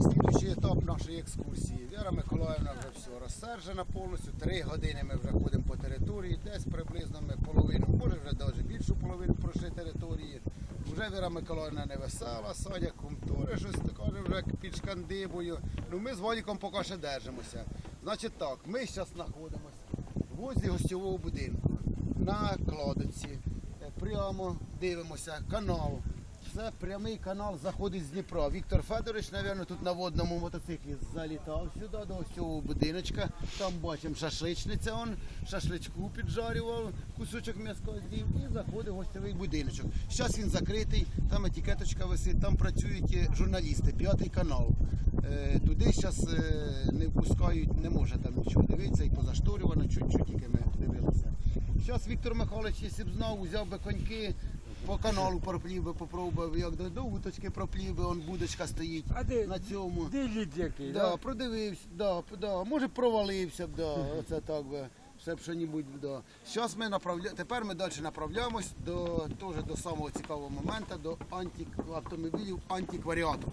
Слідуючий етап нашої екскурсії. Віра Миколаївна вже все розсаджена повністю. Три години ми вже ходимо по території. Десь приблизно ми половину, може вже навіть більшу половину пройшли території. Вже Віра Миколаївна не весела, Саня Кумтури щось каже вже під шкандибою. Ну ми з Вадіком поки ще держимося. Значить так, ми зараз знаходимося возле гостьового будинку на кладоці. Е, Прямо дивимося канал. Це прямий канал заходить з Дніпра. Віктор Федорович, мабуть, тут на водному мотоциклі залітав сюди до ось цього будиночка. Там бачимо шашличниця, он шашличку піджарював, кусочок м'яска з'їв і заходить в гостьовий будиночок. Зараз він закритий, там етикеточка висить, там працюють е, журналісти, п'ятий канал. Е, Туди зараз не впускають, не може там нічого дивитися і позашторювано, чуть-чуть тільки ми дивилися. Зараз Віктор Михайлович, якщо б знав, взяв би коньки, по каналу проплів би, попробував, як до, до уточки проплів би, он будочка стоїть А де, на цьому. де лід який? Да, продивився, да, п- да, може провалився б, да, оце так би, Все б що-небудь, да. Зараз ми направля... тепер ми далі направляємось до, теж до самого цікавого моменту, до антик... автомобілів антикваріату.